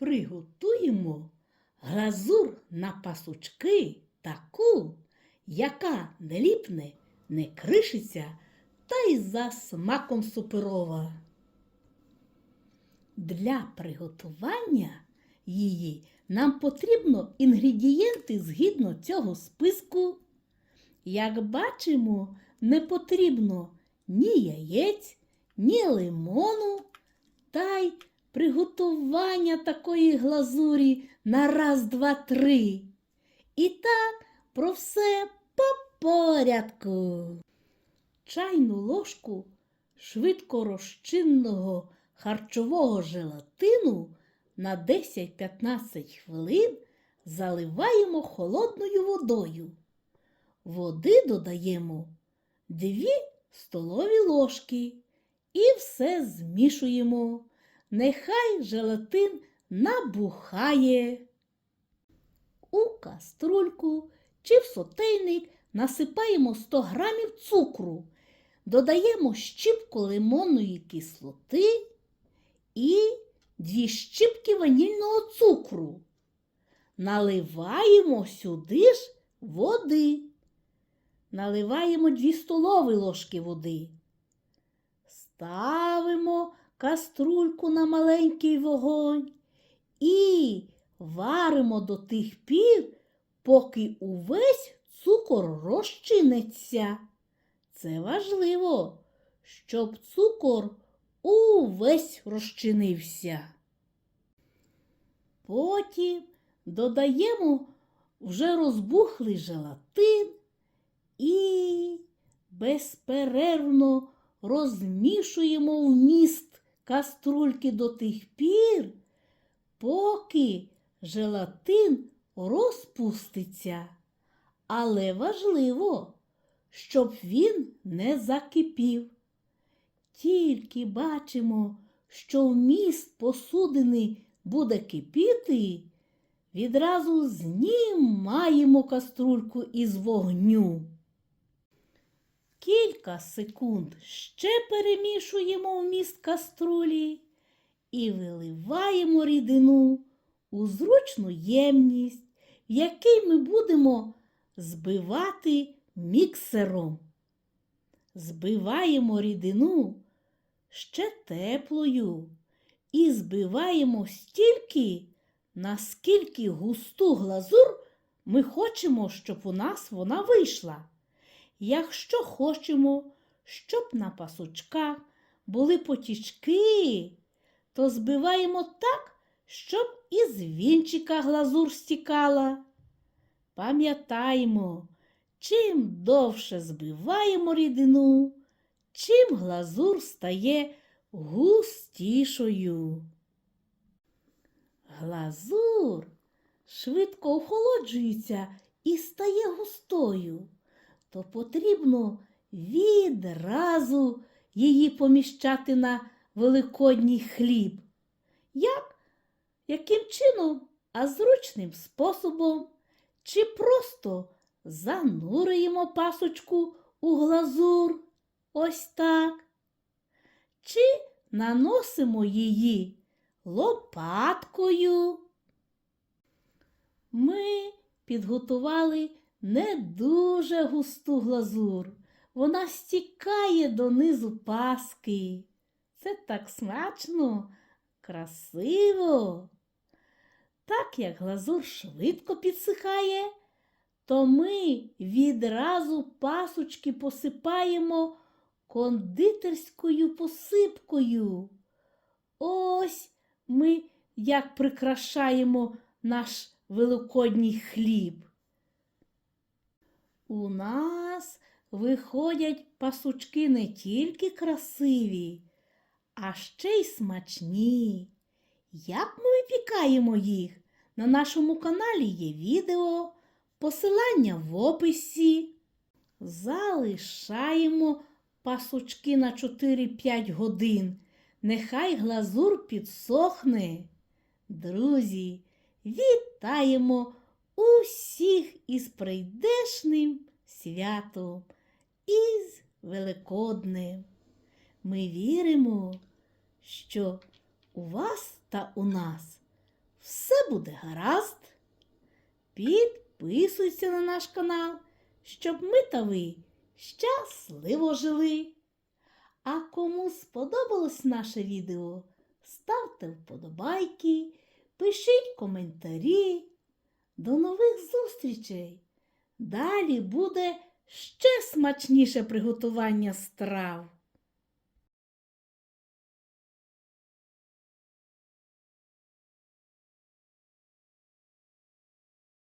приготуємо глазур на пасучки таку, яка не ліпне, не кришиться та й за смаком суперова. Для приготування її нам потрібно інгредієнти згідно цього списку. Як бачимо, не потрібно ні яєць, ні лимону, та й приготування такої глазурі на раз, два, три. І так про все по порядку. Чайну ложку швидко розчинного харчового желатину на 10-15 хвилин заливаємо холодною водою. Води додаємо 2 столові ложки і все змішуємо. Нехай желатин набухає. У каструльку чи в сотейник насипаємо 100 грамів цукру, додаємо щіпку лимонної кислоти і 2 щіпки ванільного цукру. Наливаємо сюди ж води. Наливаємо 2 столові ложки води. Ставимо каструльку на маленький вогонь і варимо до тих пір, поки увесь цукор розчиниться. Це важливо, щоб цукор увесь розчинився. Потім додаємо вже розбухлий желатин і безперервно розмішуємо вміст каструльки до тих пір, поки желатин розпуститься. Але важливо, щоб він не закипів. Тільки бачимо, що вміст посудини буде кипіти, відразу знімаємо каструльку із вогню. Кілька секунд ще перемішуємо вміст каструлі і виливаємо рідину у зручну ємність, в якій ми будемо збивати міксером. Збиваємо рідину ще теплою і збиваємо стільки, наскільки густу глазур ми хочемо, щоб у нас вона вийшла. Якщо хочемо, щоб на пасочках були потічки, то збиваємо так, щоб із вінчика глазур стікала. Пам'ятаємо, чим довше збиваємо рідину, чим глазур стає густішою. Глазур швидко охолоджується і стає густою то потрібно відразу її поміщати на великодній хліб. Як? Яким чином? А зручним способом, чи просто занурюємо пасочку у глазур ось так, чи наносимо її лопаткою. Ми підготували не дуже густу глазур. Вона стікає донизу паски. Це так смачно, красиво. Так як глазур швидко підсихає, то ми відразу пасочки посипаємо кондитерською посипкою. Ось ми як прикрашаємо наш великодній хліб. У нас виходять пасучки не тільки красиві, а ще й смачні. Як ми випікаємо їх? На нашому каналі є відео, посилання в описі. Залишаємо пасучки на 4-5 годин. Нехай глазур підсохне. Друзі, вітаємо! Усіх із прийдешним святом, із Великоднем. Ми віримо, що у вас та у нас все буде гаразд. Підписуйся на наш канал, щоб ми та ви щасливо жили. А кому сподобалось наше відео, ставте вподобайки, пишіть коментарі. До нових зустрічей! Далі буде ще смачніше приготування страв.